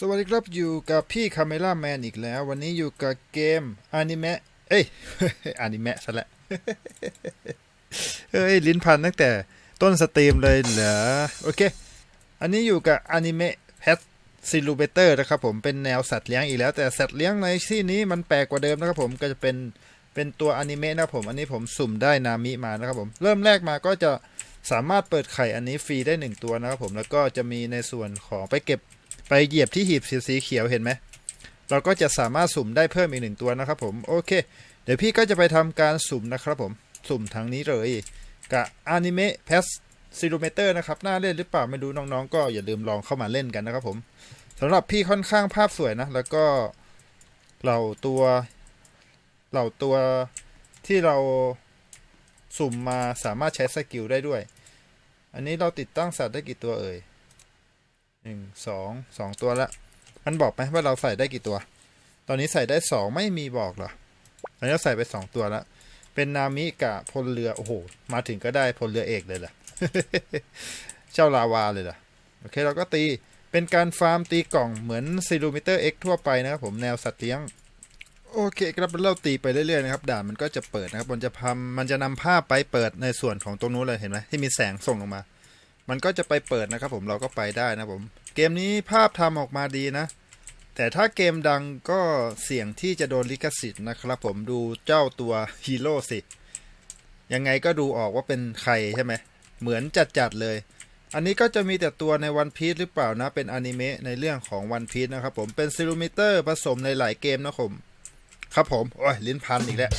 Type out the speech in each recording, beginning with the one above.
สวัสดีครับอยู่กับพี่คาเมล่าแมนอีกแล้ว วันนี้อยู่กับเกมอนิเมะเอ้ยอนิเมะซะและเฮ้ย ลิ้นพันตั้งแต่ต้นสตรีมเลยเหรอ โอเค อันนี้อยู่กับอนิเมะแพทซิลูเบเตอร์นะครับผมเป็นแนวสัตว์เลี้ยงอีกแล้ว แต่สัตว์เลี้ยงในที่นี้มันแปลกกว่าเดิมนะครับผมก็จะเป็น เป็นตัวอนิเมะนะผม อันนี้ผมสุ่มได้นามิมานะครับผม เริ่มแรกมาก็จะสามารถเปิดไข่อันนี้ฟรีได้หนึ่งตัวนะครับผม แล้วก็จะมีในส่วนของไปเก็บไปเหยียบที่หีบสีสีเขียวเห็นไหม เราก็จะสามารถสุ่มได้เพิ่มอีกหนึ่งตัวนะครับผม โอเค เดี๋ยวพี่ก็จะไปทำการสุ่มนะครับผม สุ่มทางนี้เลยกับอนิเมะเพสซิลูเมเตอร์นะครับน่าเล่นหรือเปล่าไม่รู้น้องๆ ก็อย่าลืมลองเข้ามาเล่นกันนะครับผมสำหรับพี่ค่อนข้างภาพสวยนะ แล้วก็เหล่าตัว เหล่าตัวที่เราสุ่มมาสามารถใช้สกิลได้ด้วย อันนี้เราติดตั้งสัตว์ได้กี่ตัวเอ่ยหนึ่งสองสองตัวละมันบอกไหมว่าเราใส่ได้กี่ตัว ตอนนี้ใส่ได้สองไม่มีบอกเหรอตอนนี้เราใส่ไปสองตัวล้วเป็นนามิกับพลเรือโอ้โหมาถึงก็ได้พลเรือเอกเลยล่ะเจ้าลาวาเลยล่ะโอเคเราก็ตีเป็นการฟาร์มตีกล่องเหมือนซิลูมิเตอร์เอ็กทั่วไปนะครับผมแนวสัตว์เลี้ยง โอเคครับเราตีไปเรื่อยๆนะครับด่านมันก็จะเปิดนะครับ มันจะพามันจะนำภาพไปเปิดในส่วนของตรงนู้นเลยเห็นไหมที่มีแสงส่งลงมา มันก็จะไปเปิดนะครับ ผมเราก็ไปได้นะผมเกมนี้ภาพทำออกมาดีนะ แต่ถ้าเกมดังก็เสี่ยงที่จะโดนลิขสิทธิ์นะครับผมดูเจ้าตัวฮีโร่สิยังไงก็ดูออกว่าเป็นใครใช่ไหมเหมือนจัดๆเลย อันนี้ก็จะมีแต่ตัวในวันพี e หรือเปล่านะเป็นอนิเมะในเรื่องของวันพี e นะครับผมเป็นซิลูมิเตอร์ผสมในหลายเกมนะผม ครับผม โอ้ย ลิ้นพันอีกแล้ว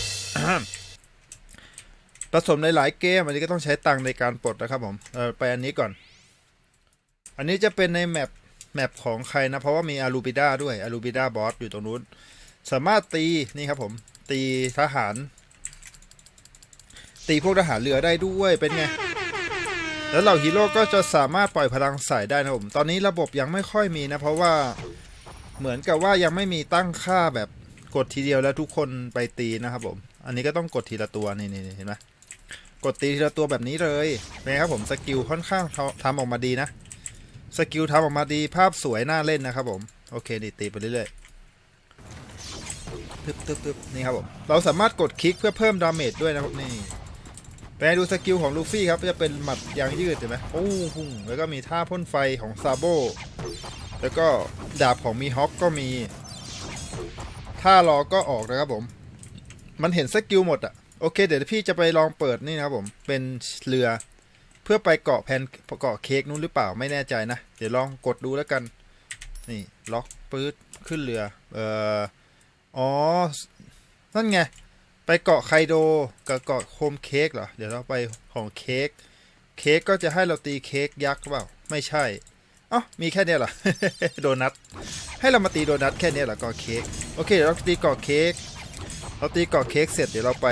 ผสมในหลายเกม อันนี้ก็ต้องใช้ตังในการปลดนะครับผม เออไปอันนี้ก่อน อันนี้จะเป็นในแมปแมปของใครนะ เพราะว่ามีอารูบิด้าด้วยอารูบิด้าบอสอยู่ตรงนู้น สามารถตีนี่ครับผม ตีทหาร ตีพวกทหารเรือได้ด้วยเป็นไงแล้วเหล่าฮีโร่ก็จะสามารถปล่อยพลังใส่ได้นะผม ตอนนี้ระบบยังไม่ค่อยมีนะ เพราะว่าเหมือนกับว่ายังไม่มีตั้งค่าแบบ กดทีเดียวแล้วทุกคนไปตีนะครับผม อันนี้ก็ต้องกดทีละตัวนี่นี่เห็นไหมกดตีทีละตัวแบบนี้เลยเป็นไงครับผมสกิลค่อนข้างทำออกมาดีนะ สกิลทำออกมาดีภาพสวยน่าเล่นนะครับผม โอเคนี่ตีไปเรื่อยๆตึ๊บตึ๊บตึ๊บนี่ครับผม เราสามารถกดคลิกเพื่อเพิ่มดาเมจด้วยนะครับนี่ไปดูสกิลของลูฟี่ครับจะเป็นหมัดยางยืดเห็นไหมโอ้หุ่งแล้วก็มีท่าพ่นไฟของซาโบแล้วก็ดาบของมีฮอคก็มี ท่ารอก็ออกนะครับผม มันเห็นสกิลหมดอะโอเค เดี๋ยวพี่จะไปลองเปิดนี่นะครับผม เป็นเรือ เพื่อไปเกาะแผ่นเกาะเค้กนู้นหรือเปล่าไม่แน่ใจนะ เดี๋ยวลองกดดูแล้วกัน นี่ล็อกปื๊ดขึ้นเรือ เอ่อ อ๋อ นั่นไง ไปเกาะไคโดกับเกาะโฮมเค้กเหรอ เดี๋ยวเราไปของเค้ก เค้กก็จะให้เราตีเค้กยักษ์หรือเปล่า ไม่ใช่ อ๋อมีแค่เนี้ยเหรอ โดนัท ให้เรามาตีโดนัทแค่เนี้ยเหรอกาะเค้ก โอเคเดี๋ยวเราตีกาะเค้ก เราตีกาะเค้กเสร็จเดี๋ยวเราไป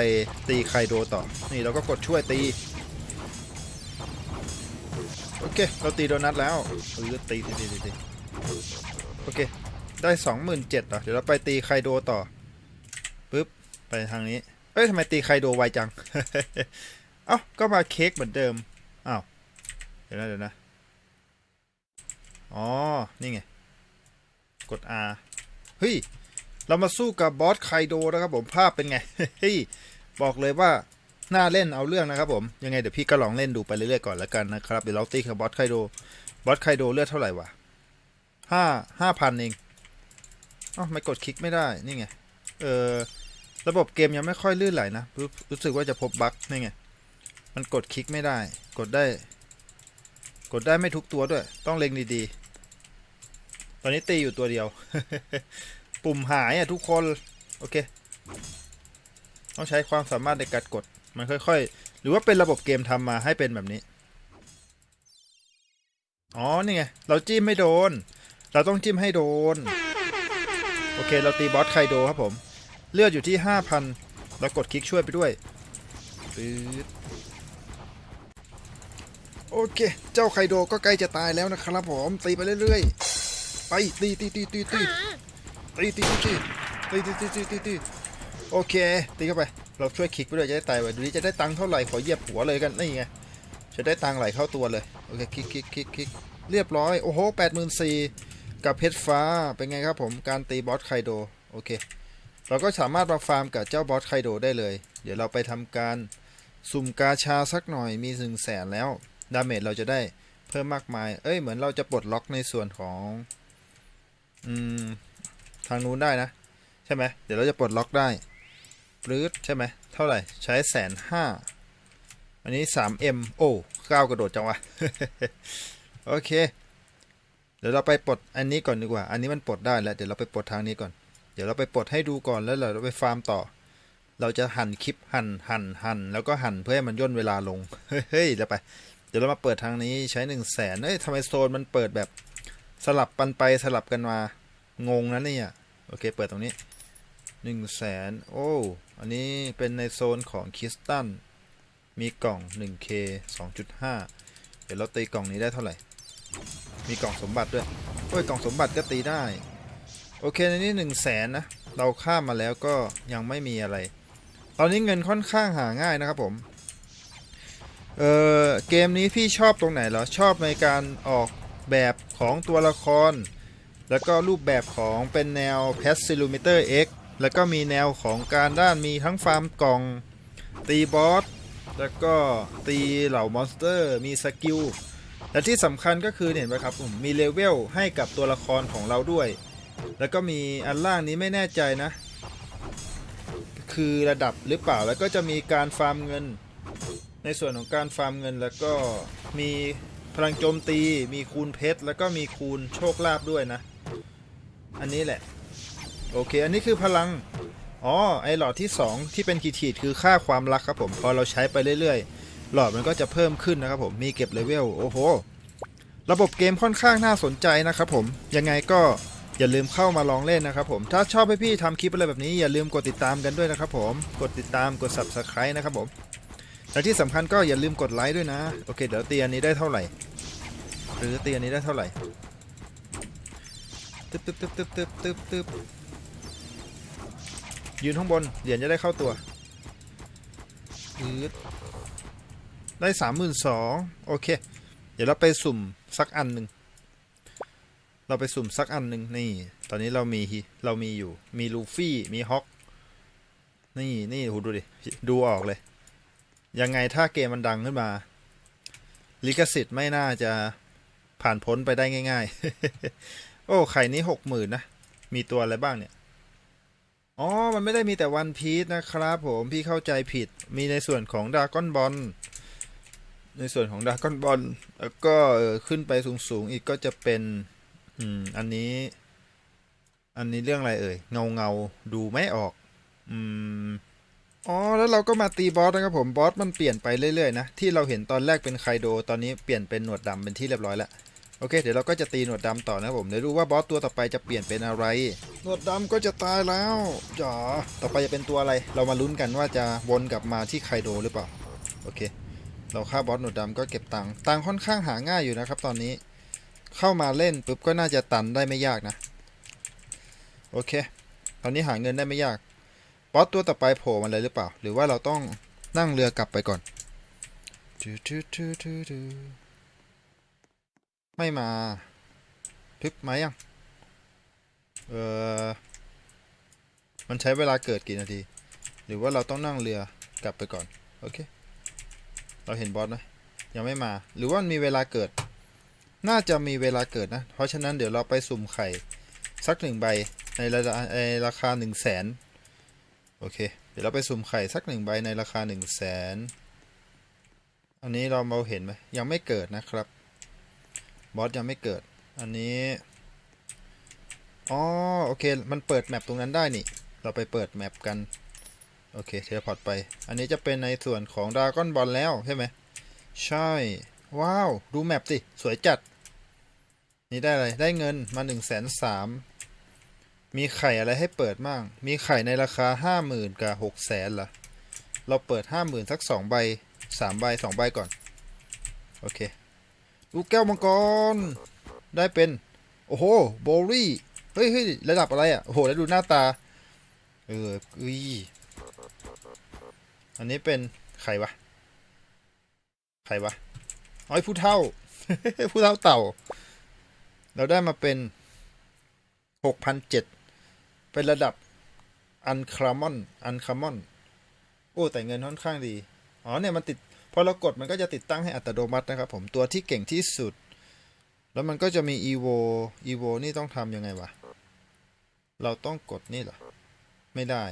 ตีไคโดต่อ นี่เราก็กดช่วยตี โอเค เราตีโดนัทแล้วเออตีตีตีตีตีโอเค ได้สองหมื่นเจ็ดอะเดี๋ยวเราไปตีไคโดต่อ ปึ๊บ ไปทางนี้ เอ้ยทำไมตีไคโดไวจัง เอ้า ก็มาเค้กเหมือนเดิม อ้าว เดี๋ยวนะเดี๋ยวนะ อ๋อ นี่ไง กด R เฮ้ย เรามาสู้กับบอสไคโดนะครับผมภาพเป็นไง เฮ้ย บอกเลยว่าน่าเล่นเอาเรื่องนะครับผม ยังไงเดี๋ยวพี่ก็ลองเล่นดูไปเรื่อยๆก่อนแล้วกันนะครับ เดี๋ยวเราตีกับบอสไคโด บอสไคโดเลือดเท่าไหร่วะห้าห้าพันเองอ๋อไม่กดคลิกไม่ได้ นี่ไง เออระบบเกมยังไม่ค่อยลื่นไหลนะรู้รู้สึกว่าจะพบบั๊กนี่ไง มันกดคลิกไม่ได้ กดได้ กดได้ไม่ทุกตัวด้วย ต้องเล็งดีๆ ตอนนี้ตีอยู่ตัวเดียว ปุ่มหายอะทุกคน โอเค ต้องใช้ความสามารถในการกด มันค่อยๆ หรือว่าเป็นระบบเกมทำมาให้เป็นแบบนี้ อ๋อ นี่ไง เราจิ้มไม่โดน เราต้องจิ้มให้โดน โอเค เราตีบอสไคโดครับผม เลือดอยู่ที่ 5,000 เรากดคลิกช่วยไปด้วยปื๊ด โอเค เจ้าไคโดก็ใกล้จะตายแล้วนะครับผมตีไปเรื่อยๆ ไปตีตีตีตีตีตีตีตีตีตีตีตีตีตีโอเค ตีเข้าไป เราช่วยคลิกไปด้วยจะได้ตายไวดูนี้จะได้ตังค์เท่าไหร่ขอเหยียบหัวเลยกันนี่ไงจะได้ตังค์ไหลเข้าตัวเลยโอเคคลิกคลิกคลิกคลิกเรียบร้อยโอ้โหแปดหมื่นสี่กับเพชรฟ้าเป็นไงครับผมการตีบอสไคโดโอเค เราก็สามารถมาฟาร์มกับเจ้าบอสไคโดได้เลย เดี๋ยวเราไปทำการสุ่มกาชาสักหน่อยมีหนึ่งแสนแล้ว ดาเมจเราจะได้เพิ่มมากมาย เอ้ยเหมือนเราจะปลดล็อกในส่วนของอืมทางนู้นได้นะ ใช่ไหมเดี๋ยวเราจะปลดล็อกได้ปลื้ดใช่ไหมเท่าไหร่ใช้แสนห้าอันนี้ 3M โอ้ก้าวกระโดดจังวะโอเค เดี๋ยวเราไปปลดอันนี้ก่อนดีกว่า อันนี้มันปลดได้แล้ว เดี๋ยวเราไปปลดทางนี้ก่อน เดี๋ยวเราไปปลดให้ดูก่อนแล้วเราไปฟาร์มต่อ เราจะหั่นคลิปหั่นหั่นหั่นแล้วก็หั่นเพื่อให้มันย่นเวลาลง เฮ้ยเดี๋ยวไป ดี๋ยวเรามาเปิดทางนี้ใช้หนึ่งแสนเอ้ยทำไมโซนมันเปิดแบบสลับปันไปสลับกันมา งงนะเนี่ย โอเค เปิดตรงนี้หนึ่งแสนโอ้ อันนี้เป็นในโซนของคิสตัน มีกล่อง 1K 2.5 เดี๋ยวเราตีกล่องนี้ได้เท่าไหร่ มีกล่องสมบัติด้วยโอ้ย กล่องสมบัติก็ตีได้ โอเค ในนี้1 0 0 0 0แสนนะ เราข้ามมาแล้วก็ยังไม่มีอะไร ตอนนี้เงินค่อนข้างหาง่ายนะครับผม เออเกมนี้พี่ชอบตรงไหนเหรอ ชอบในการออกแบบของตัวละคร แล้วก็รูปแบบของเป็นแนว p a s s i l o m e t e r X แล้วก็มีแนวของการด้านมีทั้งฟาร์มกล่อง ตีบอส แล้วก็ตีเหล่ามอนสเตอร์ มีสกิล และที่สำคัญก็คือเห็นไหมครับผมมีเลเวลให้กับตัวละครของเราด้วย แล้วก็มีอันล่างนี้ไม่แน่ใจนะ คือระดับหรือเปล่าแล้วก็จะมีการฟาร์มเงิน ในส่วนของการฟาร์มเงินแล้วก็มีพลังโจมตี มีคูณเพชร แล้วก็มีคูณโชคลาภด้วยนะ อันนี้แหละ โอเค อันนี้คือพลัง อ๋อ ไอหลอดที่ 2 ที่เป็นขีดๆคือค่าความรักครับผม พอเราใช้ไปเรื่อยๆ หลอดมันก็จะเพิ่มขึ้นนะครับผม มีเก็บเลเวล โอ้โห ระบบเกมค่อนข้างน่าสนใจนะครับผม ยังไงก็อย่าลืมเข้ามาลองเล่นนะครับผม ถ้าชอบให้พี่ทำคลิปอะไรแบบนี้อย่าลืมกดติดตามกันด้วยนะครับผม กดติดตาม กด subscribe นะครับผม และที่สำคัญก็อย่าลืมกดไลค์ด้วยนะ โอเค เดี๋ยวเตียนี้ได้เท่าไหร่ หรือเตียนี้ได้เท่าไหร่ตึ๊บตึ๊บตึ๊บตึ๊บตึ๊บตึ๊บตึ๊บยืนข้างบน เหรียญจะได้เข้าตัวอืดได้สามหมื่นสองโอเค เดี๋ยวเราไปสุ่มสักอันหนึ่ง เราไปสุ่มสักอันหนึ่งนี่ ตอนนี้เรามีเรามีอยู่ มีลูฟี่ มีฮอก นี่นี่หูดูดิ ดูออกเลย ยังไงถ้าเกมมันดังขึ้นมา ลิขสิทธิ์ไม่น่าจะผ่านพ้นไปได้ง่าย ๆ โอ้ไข่นี้หกหมื่นนะ มีตัวอะไรบ้างเนี่ย อ๋อ มันไม่ได้มีแต่วันพีชนะครับผมพี่เข้าใจผิด มีในส่วนของด r a ก้อนบอล ในส่วนของด r a ก้อนบอลแล้วก็ขึ้นไปสูงๆ อีกก็จะเป็น อืม อันนี้ อันนี้เรื่องอะไรเอ่ย เงาเงาดูไม่ออก อืม อ๋อแล้วเราก็มาตีบอสนะครับผมบอสมันเปลี่ยนไปเรื่อยๆนะที่เราเห็นตอนแรกเป็นไคโดตอนนี้เปลี่ยนเป็นหนวดดำเป็นที่เรียบร้อยแล้วโอเค เดี๋ยวเราก็จะตีหนวดดำต่อนะครับผมเดี๋ยวดูว่าบอสตัวต่อไปจะเปลี่ยนเป็นอะไร หนวดดำก็จะตายแล้วจ๋าต่อไปจะเป็นตัวอะไร เรามาลุ้นกันว่าจะวนกลับมาที่ไคโดหรือเปล่าโอเค เราฆ่าบอสหนวดดำก็เก็บตังค์ตังค์ค่อนข้างหาง่ายอยู่นะครับ ตอนนี้เข้ามาเล่นปุ๊บก็น่าจะตันได้ไม่ยากนะ โอเค ตอนนี้หาเงินได้ไม่ยาก อสตัวต่อไปโผล่มาเลยหรือเปล่า หรือว่าเราต้องนั่งเรือกลับไปก่อนไม่มาพึบมายังเออมันใช้เวลาเกิดกี่นาที หรือว่าเราต้องนั่งเรือกลับไปก่อน โอเค เราเห็นบอสไหมยังไม่มา หรือว่ามีเวลาเกิด น่าจะมีเวลาเกิดนะ เพราะฉะนั้นเดี๋ยวเราไปสุ่มไข่ สักหนึ่งใบในระดับในราคาหนึ่งแสน อเค เดี๋ยวเราไปสุ่มไข่สักหนึ่งใบในราคาหนึ่งแสนอันนี้เรามาเห็นไหมยังไม่เกิดนะครับบอสยังไม่เกิด อันนี้อ๋อโอเค มันเปิดแมปตรงนั้นได้นี่ เราไปเปิดแมปกัน โอเคเทเลพอร์ตไป อันนี้จะเป็นในส่วนของด r a ก้อนบอลแล้วใช่ไหม ใช่ ว้าว ดูแมปสิ สวยจัด นี่ได้อะไร ได้เงินมา1นึ่งแสนสาม มีไข่อะไรให้เปิดบ้างมีไข่ในราคาห้าหมื่นกับหกแสนเหรอ เราเปิดห้าหมื่นสักสองใบสามใบสองใบก่อน โอเค ลูกแก้วมังกร ได้เป็น โอ้โห โบลี่ เฮ้ยเฮ้ยระดับอะไรอะ โอ้โห แล้วดูหน้าตา เอออุ้ยอันนี้เป็นใครวะ ใครวะอ๋อไอ้ผู้เท่า ผู้เท่าเต่า เราได้มาเป็นหกพันเจ็ด เป็นระดับอันคามอนอันคามอนโอ้แต่เงินค่อนข้างดี อ๋อเนี่ยมันติดพอเรากดมันก็จะติดตั้งให้อัตโนมัตินะครับผมตัวที่เก่งที่สุด แล้วมันก็จะมี evo evo นี่ต้องทำยังไงวะ เราต้องกดนี่เหรอ ไม่ได้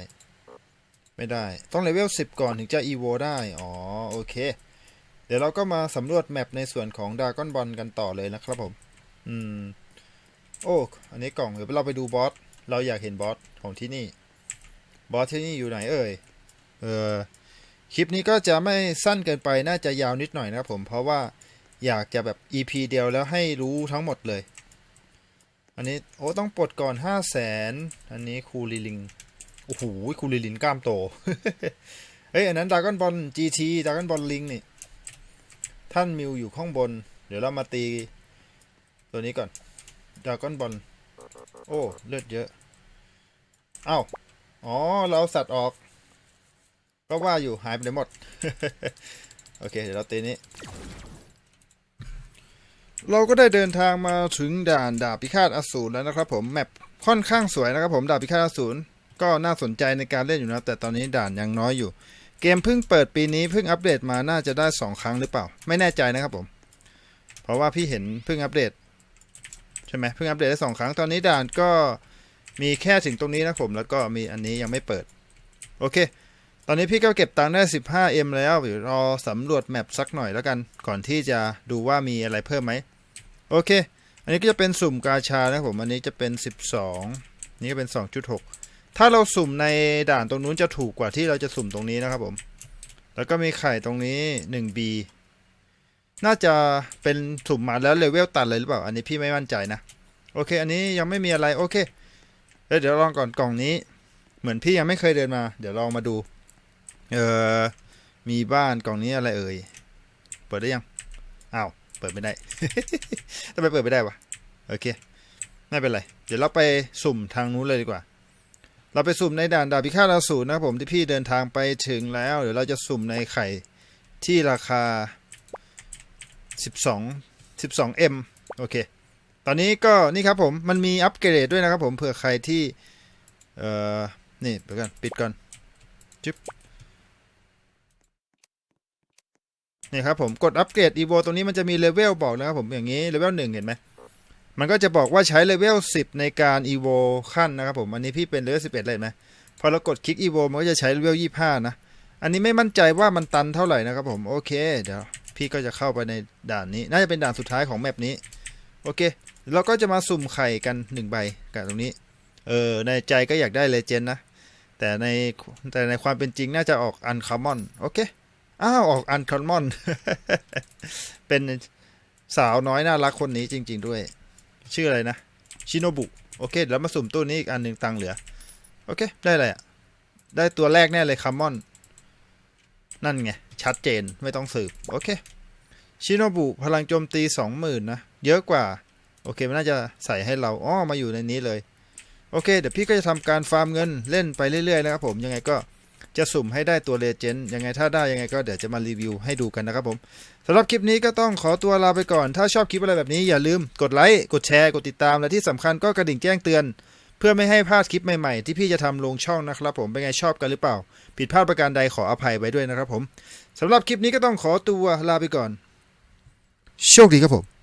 ไม่ได้ ต้องเลเวล10 ก่อนถึงจะ evo ได้ อ๋อโอเค เดี๋ยวเราก็มาสำรวจแมปในส่วนของด r a ก้อนบอลกันต่อเลยนะครับผม อืม โอ้ อันนี้กล่องเดี๋ยวเราไปดูบอส เราอยากเห็นบอสของที่นี่ บอสที่นี่อยู่ไหนเอ่ย เออ คลิปนี้ก็จะไม่สั้นเกินไป น่าจะยาวนิดหน่อยนะผม เพราะว่าอยากจะแบบ EP เดียวแล้วให้รู้ทั้งหมดเลย อันนี้ โอ้ ต้องปลดก่อน 5 0 0แสน อันนี้คูลิลิง โอ้โห คูลิลินกล้ามโต เฮ้ย อันนั้นดากอนบอล GT ดากอนบอลลิงนี่ ท่านมิวอยู่ข้างบน เดี๋ยวเรามาตี ตัวนี้ก่อนดากอนบอล โอ้เลือดเยอะเอ้าอ๋อ เราเอาสัตว์ออก ก็ว่าอยู่หายไปไหนหมด โอเค เดี๋ยวเราตีนี้ เราก็ได้เดินทางมาถึงด่านดาบพิฆาตอสูรแล้วนะครับผม แมปค่อนข้างสวยนะครับผม ดาบพิฆาตอสูรก็น่าสนใจในการเล่นอยู่นะ แต่ตอนนี้ด่านยังน้อยอยู่ เกมเพิ่งเปิดปีนี้เพิ่งอัปเดตมาน่าจะได้ 2 ครั้งหรือเปล่า ไม่แน่ใจนะครับผม เพราะว่าพี่เห็นเพิ่งอัปเดต ใช่ไหมเพิ่งอัปเดตได้สองครั้งตอนนี้ด่านก็มีแค่ถึงตรงนี้นะผม แล้วก็มีอันนี้ยังไม่เปิด โอเค ตอนนี้พี่ก็เก็บตังค์ได้ 15M แล้วเดี๋ยวรอสำรวจแมปสักหน่อยแล้วกัน ก่อนที่จะดูว่ามีอะไรเพิ่มไหมโอเค อันนี้ก็จะเป็นสุ่มกาชานะผมอันนี้จะเป็น 12 นี่ก็เป็น 2.6 ถ้าเราสุ่มในด่านตรงนู้นจะถูกกว่าที่เราจะสุ่มตรงนี้นะครับผม แล้วก็มีไข่ตรงนี้ 1B น่าจะเป็นสุ่มมาแล้วเลเวลตัดเลยหรือเปล่า อันนี้พี่ไม่มั่นใจนะ โอเค อันนี้ยังไม่มีอะไร โอเคเดี๋ยวลองก่อนกล่องนี้ เหมือนพี่ยังไม่เคยเดินมา เดี๋ยวลองมาดู เออมีบ้านกล่องนี้อะไรเอ่ย เปิดได้ยัง อ้าว เปิดไม่ได้ทำไมเปิดไม่ได้วะ โอเค ไม่เป็นไร เดี๋ยวเราไปสุ่มทางนู้นเลยดีกว่า เราไปสุ่มในด่านดาบพิฆาตอสูรนะครับผมที่พี่เดินทางไปถึงแล้ว เดี๋ยวเราจะสุ่มในไข่ที่ราคา 12 12M โอเค ตอนนี้ก็นี่ครับผม มันมีอัปเกรดด้วยนะครับผม เผื่อใครที่ เอ่อ นี่เดี๋ยวกันปิดก่อนจิ๊บนี่ครับผมกดอัปเกรด EVO ตรงนี้มันจะมีเลเวลบอกนะครับผมอย่างนี้เลเวลหนึ่งเห็นไหมมันก็จะบอกว่าใช้เลเวล10 ในการ EVO ขั้นนะครับผมอันนี้พี่เป็นเลเวล11เลยเห็นไหมพอเรากดคลิก EVO มันก็จะใช้เลเวล25นะ อันนี้ไม่มั่นใจว่ามันตันเท่าไหร่นะครับผมโอเคเดี๋ยว พี่ก็จะเข้าไปในด่านนี้ น่าจะเป็นด่านสุดท้ายของแมปนี้ โอเค เราก็จะมาสุ่มไข่กันหนึ่งใบกับตรงนี้ เออ ในใจก็อยากได้เลเจนด์นะ แต่ในแต่ในความเป็นจริงน่าจะออกอันคอมมอน โอเค อ้าวออกอันคอมมอน เป็นสาวน้อยน่ารักคนนี้จริง ๆด้วย ชื่ออะไรนะ ชิโนบุ โอเค แล้วมาสุ่มตู้นี้อีกอันหนึ่งตังเหลือ โอเค ได้อะไรอะ ได้ตัวแรกแน่เลยคอมมอน นั่นไง ชัดเจนไม่ต้องสืบ โอเค ชิโนบุพลังโจมตีสองหมื่นนะ เยอะกว่า โอเค มันน่าจะใส่ให้เราอ้อมาอยู่ในนี้เลย โอเค เดี๋ยวพี่ก็จะทำการฟาร์มเงินเล่นไปเรื่อยๆนะครับผมยังไงก็จะสุ่มให้ได้ตัวเลเจนด์ยังไงถ้าได้ยังไงก็เดี๋ยวจะมารีวิวให้ดูกันนะครับผมสำหรับคลิปนี้ก็ต้องขอตัวลาไปก่อน ถ้าชอบคลิปอะไรแบบนี้อย่าลืมกดไลค์กดแชร์กดติดตามและที่สำคัญก็กระดิ่งแจ้งเตือน พื่อไม่ให้พลาดคลิปใหม่ๆ ที่พี่จะทำลงช่องนะครับผมเป็นไงชอบกันหรือเปล่า ผิดพลาดประการใดขออภัยไว้ด้วยนะครับผมสำหรับคลิปนี้ก็ต้องขอตัวลาไปก่อน โชคดีครับผม